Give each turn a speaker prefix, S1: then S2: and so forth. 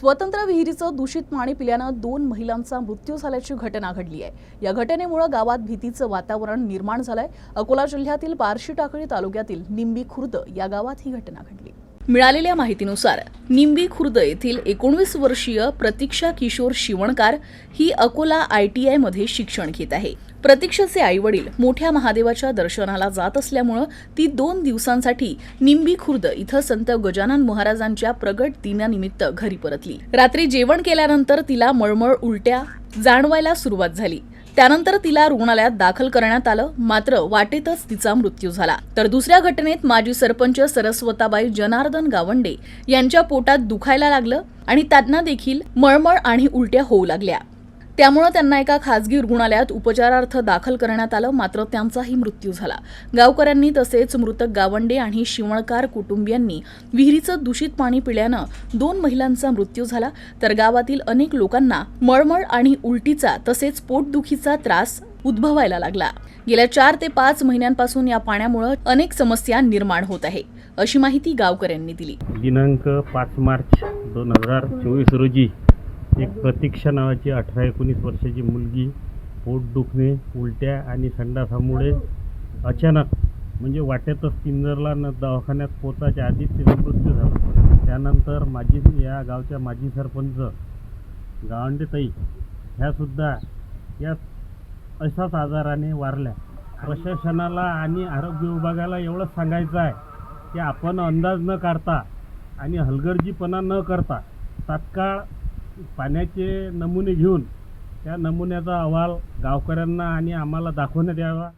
S1: स्वतंत्र विहिरीचं दूषित पाणी पिल्यानं दोन महिलांचा मृत्यू झाल्याची घटना घडली आहे. या घटनेमुळे गावात भीतीचं वातावरण निर्माण झालंय. अकोला जिल्ह्यातील बार्शी टाकळी तालुक्यातील निंबी खुर्द या गावात ही घटना घडली. मिळालेल्या माहितीनुसार निंबी खुर्द येथील एकोणवीस वर्षीय प्रतीक्षा किशोर शिवणकार ही अकोला आय टी आयमध्ये शिक्षण घेत आहे. प्रतीक्षाचे आई वडील मोठ्या महादेवाच्या दर्शनाला जात असल्यामुळं ती दोन दिवसांसाठी निंबी खुर्द इथं संत गजानन महाराजांच्या प्रगट दिनानिमित्त घरी परतली. रात्री जेवण केल्यानंतर तिला मळमळ उलट्या जाणवायला सुरुवात झाली. त्यानंतर तिला रुग्णालयात दाखल करण्यात आलं मात्र वाटेतच तिचा मृत्यू झाला. तर दुसऱ्या घटनेत माजी सरपंच सरस्वताबाई जनार्दन गावंडे यांच्या पोटात दुखायला लागलं आणि त्यांना देखील मळमळ आणि उलट्या होऊ लागल्या. त्यामुळं त्यांना एका खासगी रुग्णालयात उपचारार्थ दाखल करण्यात आलं मात्र त्यांचाही मृत्यू झाला. गावकऱ्यांनी तसेच मृतक गावंडे आणि शिवणकार कुटुंबियांनी विहिरीचं दूषित पाणी पिल्यानं दोन महिलांचा मृत्यू झाला. तर गावातील अनेक लोकांना मळमळ आणि उलटीचा तसेच पोटदुखीचा त्रास उद्भवायला लागला. गेल्या चार ते पाच महिन्यांपासून या पाण्यामुळे अनेक समस्या निर्माण होत आहे. अशी माहिती गावकऱ्यांनी दिली.
S2: दिनांक पाच मार्च दोन हजार चोवीस रोजी एक प्रतीक्षा नावाची अठरा एकोणीस वर्षाची मुलगी पोट दुखणे उलट्या आणि संडासामुळे अचानक म्हणजे वाटेतच पिंजरला न दवाखान्यात पोचायच्या आधीच तिचा मृत्यू झाला. त्यानंतर माजी या गावच्या माजी सरपंच गावंडेताई ह्यासुद्धा या अशाच आजाराने वारल्या. प्रशासनाला आणि आरोग्य विभागाला एवढंच सांगायचं आहे की आपण अंदाज न काढता आणि हलगर्जीपणा न करता तात्काळ पाण्याचे नमुने घेऊन त्या नमुन्याचा अहवाल गावकऱ्यांना आणि आम्हाला दाखवण्यात यावा.